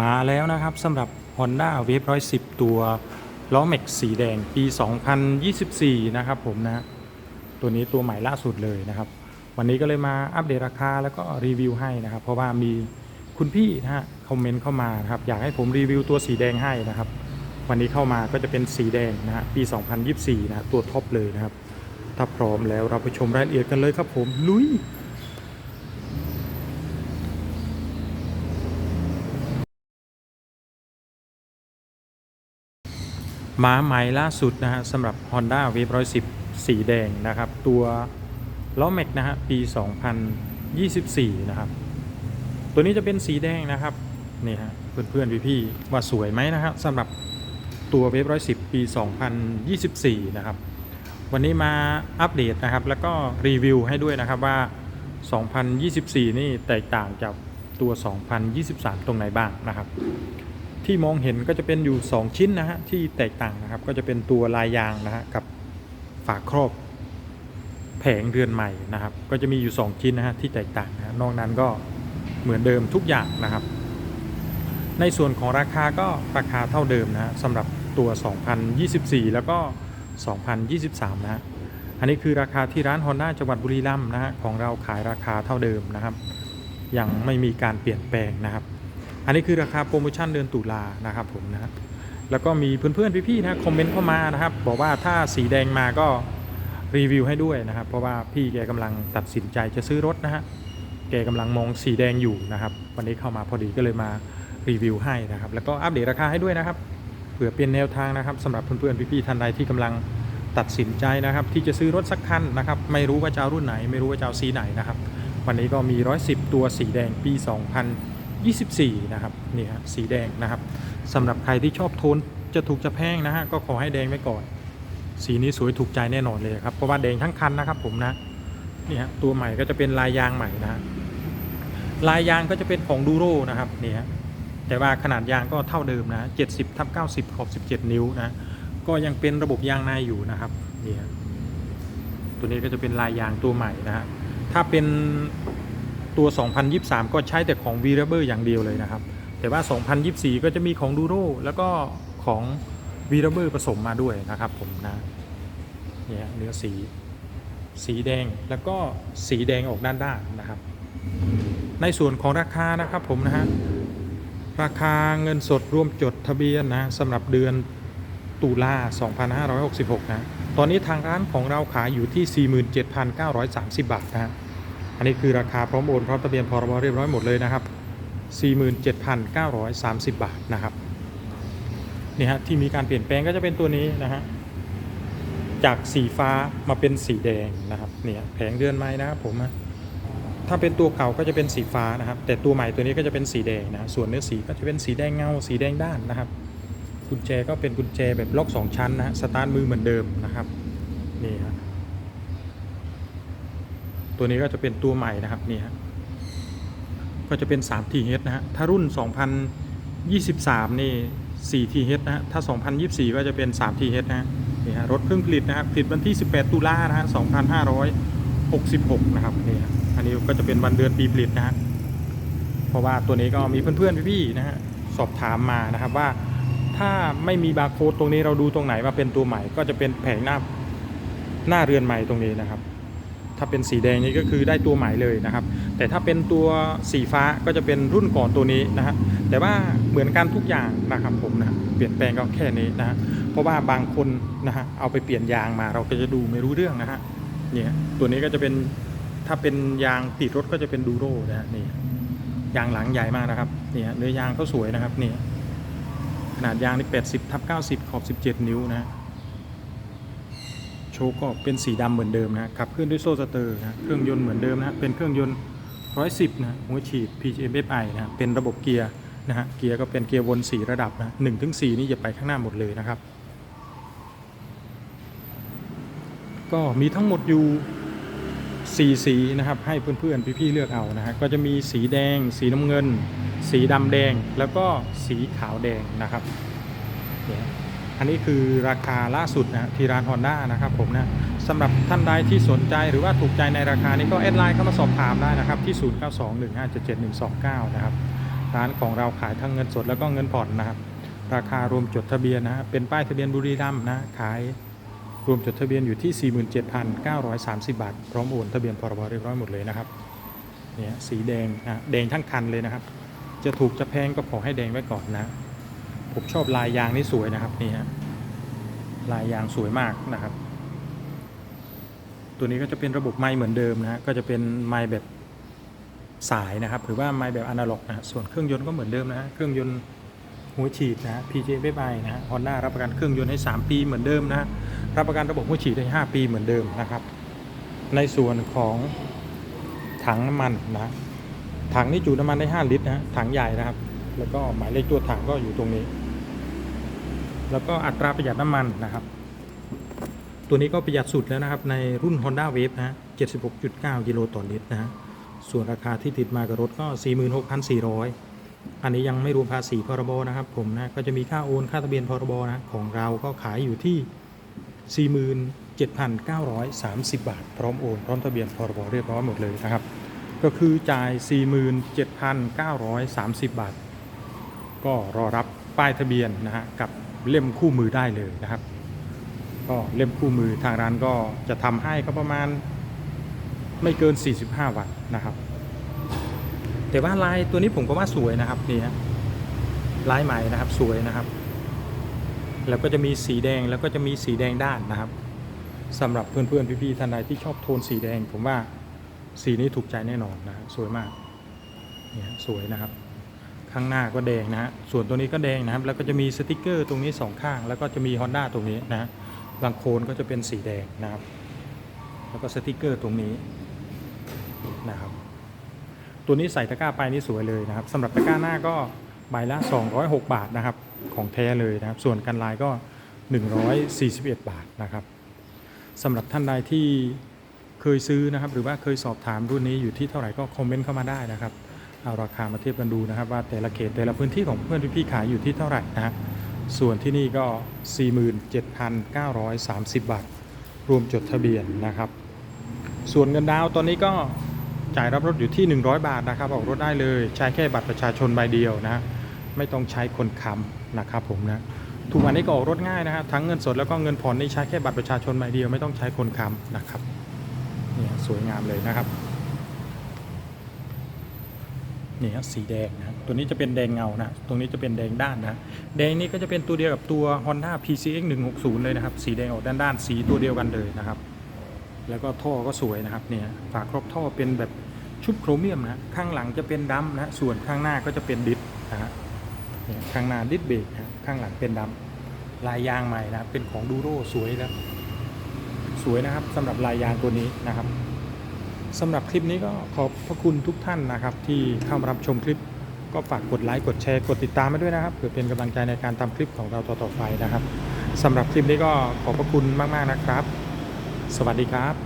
มาแล้วนะครับสำหรับ Honda w a v e 110 ตัวล้อแม็กสีแดงปี 2024 นะครับผมนะตัวนี้ตัวใหม่ล่าสุดเลยนะครับ วันนี้ก็เลยมาอัปเดตราคาแล้วก็รีวิวให้นะครับ เพราะว่ามีคุณพี่นะฮะคอมเมนต์เข้ามาครับอยากให้ผมรีวิวตัวสีแดงให้นะครับ วันนี้เข้ามาก็จะเป็นสีแดงนะฮะปี 2024 นะฮะตัวท็อปเลยนะครับ ถ้าพร้อมแล้วเราไปชมรายละเอียดกันเลยครับผมลุย มาใหม่ล่าสุดนะฮะสำหรับ Honda Wave 110 สีแดงนะครับ ตัวล้อแม็กนะฮะปี 2024 นะครับ ตัวนี้จะเป็นสีแดงนะครับนี่ฮะเพื่อนๆพี่ๆว่าสวยไหมนะครับสำหรับตัว Wave 110ปี 2024 นะครับ วันนี้มาอัปเดตนะครับ แล้วก็รีวิวให้ด้วยนะครับว่า 2024 นี่แตกต่างจากตัว 2023 ตรงไหนบ้างนะครับ ที่มองเห็นก็จะเป็นอยู่ 2 ชิ้นนะฮะที่แตกต่างนะครับ ก็จะเป็นตัวลายยางนะฮะกับฝาครอบแผงเรือนใหม่นะครับ ก็จะมีอยู่ 2 ชิ้นนะฮะที่แตกต่างนะฮะนอกนั้นก็เหมือนเดิมทุกอย่างนะครับ ในส่วนของราคาก็ราคาเท่าเดิมนะฮะสำหรับตัว 2024 แล้วก็ 2023 นะฮะอันนี้คือราคาที่ร้าน Honda จังหวัดบุรีรัมย์นะฮะของเราขายราคาเท่าเดิมนะครับ ยังไม่มีการเปลี่ยนแปลงนะครับ อันนี้คือราคาโปรโมชั่นเดือนตุลานะครับผมนะแล้วก็มีเพื่อนๆพี่ๆนะคอมเมนต์เข้ามานะครับ บอกว่าถ้าสีแดงมาก็รีวิวให้ด้วยนะครับ เพราะว่าพี่แกกำลังตัดสินใจจะซื้อรถนะฮะแกกำลังมองสีแดงอยู่นะครับ วันนี้เข้ามาพอดีก็เลยมารีวิวให้นะครับ แล้วก็อัปเดตราคาให้ด้วยนะครับเผื่อเป็นแนวทางนะครับสำหรับเพื่อนๆพี่ๆท่านใดที่กำลังตัดสินใจนะครับ ที่จะซื้อรถสักคันนะครับ ไม่รู้ว่าจะรุ่นไหน ไม่รู้ว่าจะสีไหนนะครับ วันนี้ก็มี 110 ตัวสีแดงปี 24 นะครับนี่ฮะสีแดงนะครับสำหรับใครที่ชอบโทนจะถูกจะแพงนะฮะก็ขอให้แดงไว้ก่อน สีนี้สวยถูกใจแน่นอนเลยครับเพราะว่าแดงทั้งคันนะครับผมนะนี่ฮะตัวใหม่ก็จะเป็นลายยางใหม่นะฮะลายยางก็จะเป็นของดูโรนะครับนี่ฮะแต่ว่าขนาดยางก็เท่าเดิมนะ70ทับ90ขอบ17 นิ้วนะก็ยังเป็นระบบยางในอยู่นะครับนี่ฮะตัวนี้ก็จะเป็นลายยางตัวใหม่นะฮะถ้าเป็น ตัว 2023 ก็ใช้แต่ของ v r a b e r อร์อย่างเดียวเลยนะครับ แต่ว่า 2024 ก็จะมีของดูโรแล้วก็ของ v r a b e r ผสมมาด้วยนะครับผมนะเนี่ยเนื้อสี สีแดงแล้วก็สีแดงออกด้านด้านนะครับ ในส่วนของราคานะครับผมนะฮะราคาเงินสดรวมจดทะเบียนนะสำหรับเดือนตุลา 2566 นะ ตอนนี้ทางร้านของเราขายอยู่ที่ 47,930 บาทนะฮะ อันนี้คือราคาพร้อมโอนพร้อมทะเบียนพรบเรียบร้อยหมดเลยนะครับ 47,930 บาทนะครับนี่ฮะที่มีการเปลี่ยนแปลงก็จะเป็นตัวนี้นะฮะจากสีฟ้ามาเป็นสีแดงนะครับเนี่ยแผงเดือนไม้นะครับผมนะถ้าเป็นตัวเก่าก็จะเป็นสีฟ้านะครับ แต่ตัวใหม่ตัวนี้ก็จะเป็นสีแดงนะส่วนเนื้อสีก็จะเป็นสีแดงเงาสีแดงด้านนะครับกุญแจก็เป็นกุญแจแบบล็อกสองชั้นนะฮะสตาร์ทมือเหมือนเดิมนะครับนี่ฮะ ตัวนี้ก็จะเป็นตัวใหม่นะครับนี่ฮะก็จะเป็น3 TH นะฮะถ้ารุ่น 2023 นี่4 TH นะฮะถ้า 2024 ก็จะเป็น3 TH นะฮะนี่ฮะรถเพิ่งผลิตนะครับผลิตวันที่ 18 ตุลานะฮะ2566 นะครับนี่อันนี้ก็จะเป็นวันเดือนปีผลิตนะฮะเพราะว่าตัวนี้ก็มีเพื่อนๆพี่ๆนะฮะสอบถามมานะครับว่าถ้าไม่มีบาร์โค้ดตรงนี้เราดูตรงไหนว่าเป็นตัวใหม่ก็จะเป็นแผงหน้าหน้าเรือนใหม่ตรงนี้นะครับ ถ้าเป็นสีแดงนี่ก็คือได้ตัวใหม่เลยนะครับ แต่ถ้าเป็นตัวสีฟ้าก็จะเป็นรุ่นก่อนตัวนี้นะฮะแต่ว่าเหมือนกันทุกอย่างนะครับผมนะเปลี่ยนแปลงก็แค่นี้นะฮะเพราะว่าบางคนนะฮะเอาไปเปลี่ยนยางมาเราก็จะดูไม่รู้เรื่องนะฮะเนี่ยตัวนี้ก็จะเป็นถ้าเป็นยางติดรถก็จะเป็นดูโรนะฮะนี่ยางหลังใหญ่มากนะครับเนี่ยเนื้อยางเขาสวยนะครับนี่ขนาดยางนี่80ทับ90ขอบ 17 นิ้วนะฮะ โชก็เป็นสีดำเหมือนเดิมนะขับเคลื่อนด้วยโซ่สเตอร์นะเครื่องยนต์เหมือนเดิมนะเป็นเครื่องยนต์ 110 นะหัวฉีด PGMFI นะเป็นระบบเกียร์นะฮะเกียร์ก็เป็นเกียร์วน 4 ระดับนะ1ถึง4นี่จะไปข้างหน้าหมดเลยนะครับ ก็มีทั้งหมดอยู่ 4 สีนะครับ ให้เพื่อนๆ พี่ๆ เลือกเอานะฮะก็จะมีสีแดง สีน้ำเงิน สีดำแดงแล้วก็สีขาวแดงนะครับเนี่ย อันนี้คือราคาล่าสุดนะที่ร้าน Honda นะครับผมนะสำหรับท่านใดที่สนใจหรือว่าถูกใจในราคานี้ก็แอดไลน์เข้ามาสอบถามได้นะครับที่ 0921577129 นะครับร้านของเราขายทั้งเงินสดแล้วก็เงินผ่อนนะครับ ราคารวมจดทะเบียนนะฮะเป็นป้ายทะเบียนบุรีรัมย์นะขายรวมจดทะเบียนอยู่ที่ 47,930 บาท พร้อมโอนทะเบียนพรบเรียบร้อยหมดเลยนะครับเนี่ยสีแดงนะแดงทั้งคันเลยนะครับ จะถูกจะแพงก็ขอให้แดงไว้ก่อนนะ ผมชอบลายยางนี่สวยนะครับนี่ฮะลายยางสวยมากนะครับ ตัวนี้ก็จะเป็นระบบไม้เหมือนเดิมนะฮะก็จะเป็นไม้แบบสายนะครับ หรือว่าไม้แบบอนาล็อกนะฮะส่วนเครื่องยนต์ก็เหมือนเดิมนะฮะเครื่องยนต์หัวฉีดนะ PJ บ๊ายบายนะฮะฮอนด้ารับประกันเครื่องยนต์ให้ 3 ปีเหมือนเดิมนะฮะรับประกันระบบหัวฉีดให้ 5 ปีเหมือนเดิมนะครับ ในส่วนของถังน้ำมันนะถังนี่จุน้ำมันได้ 5 ลิตรนะฮะถังใหญ่นะครับ แล้วก็หมายเลขตัวถังก็อยู่ตรงนี้ แล้วก็อัตราประหยัดน้ำมันนะครับ ตัวนี้ก็ประหยัดสุดแล้วนะครับในรุ่น Honda Wave นะ76.9กิโลต่อลิตรนะฮะส่วนราคาที่ติดมากับรถก็ 46,400 อันนี้ยังไม่รวมภาษีพรบนะครับผมนะก็จะมีค่าโอนค่าทะเบียนพรบนะของเราก็ขายอยู่ที่ 47,930 บาท พร้อมโอนพร้อมทะเบียนพรบเรียบร้อยหมดเลยนะครับ ก็คือจ่าย 47,930 บาท ก็รอรับป้ายทะเบียนนะฮะกับ เล่มคู่มือได้เลยนะครับ ก็เล่มคู่มือทางร้านก็จะทำให้ก็ประมาณไม่เกิน 45 วันนะครับ แต่ว่าลายตัวนี้ผมก็ว่าสวยนะครับนี่ฮะลายใหม่นะครับสวยนะครับ แล้วก็จะมีสีแดงแล้วก็จะมีสีแดงด้านนะครับสำหรับเพื่อนๆพี่ๆท่านใดที่ชอบโทนสีแดง ผมว่าสีนี้ถูกใจแน่นอนนะฮะสวยมากเนี่ยสวยนะครับ ข้างหน้าก็แดงนะฮะส่วนตัวนี้ก็แดงนะครับ แล้วก็จะมีสติกเกอร์ตรงนี้สองข้าง แล้วก็จะมี Honda ตรงนี้นะฮะบางโคนก็จะเป็นสีแดงนะครับ แล้วก็สติกเกอร์ตรงนี้นะครับ ตัวนี้ใส่ตะกร้าไปนี่สวยเลยนะครับสำหรับตะกร้าหน้าก็ใบละ 206 บาทนะครับ ของแท้เลยนะครับ ส่วนกันลายก็ 141 บาทนะครับสำหรับท่านใดที่เคยซื้อนะครับ หรือว่าเคยสอบถามรุ่นนี้อยู่ที่เท่าไหร่ก็คอมเมนต์เข้ามาได้นะครับ เอาราคามาเทียบกันดูนะครับ ว่าแต่ละเขตแต่ละพื้นที่ของเพื่อนพี่ๆขายอยู่ที่เท่าไหร่นะฮะส่วนที่นี่ก็ 47,930 บาท รวมจดทะเบียนนะครับ ส่วนเงินดาวตอนนี้ก็จ่ายรับรถอยู่ที่ 100 บาทนะครับ ออกรถได้เลยใช้แค่บัตรประชาชนใบเดียวนะ ไม่ต้องใช้คนค้ำนะครับผมนะทุกวันนี้ก็ออกรถง่ายนะฮะทั้งเงินสดแล้วก็เงินผ่อนนี่ใช้แค่บัตรประชาชนใบเดียวไม่ต้องใช้คนค้ำนะครับเนี่ยสวยงามเลยนะครับ นี่ฮะสีแดงนะตัวนี้จะเป็นแดงเงานะตรงนี้จะเป็นแดงด้านนะแดงนี้ก็จะเป็นตัวเดียวกับตัว Honda PCX 160 เลยนะครับ สีแดงออกด้านด้านสีตัวเดียวกันเลยนะครับ แล้วก็ท่อก็สวยนะครับเนี่ยฝาครอบท่อเป็นแบบชุดโครเมียมนะข้างหลังจะเป็นดำนะส่วนข้างหน้าก็จะเป็นดิสนะฮะเนี่ยข้างหน้าดิสเบรกนะข้างหลังเป็นดำลายยางใหม่นะเป็นของดูโรสวยนะสวยนะครับสำหรับลายยางตัวนี้นะครับ สำหรับคลิปนี้ก็ขอบพระคุณทุกท่านนะครับ ที่เข้ามารับชมคลิป ก็ฝากกดไลค์กดแชร์กดติดตามมาด้วยนะครับเพื่อเป็นกำลังใจในการทำคลิปของเราต่อๆไปนะครับสำหรับคลิปนี้ก็ขอบพระคุณมากๆนะครับ สวัสดีครับ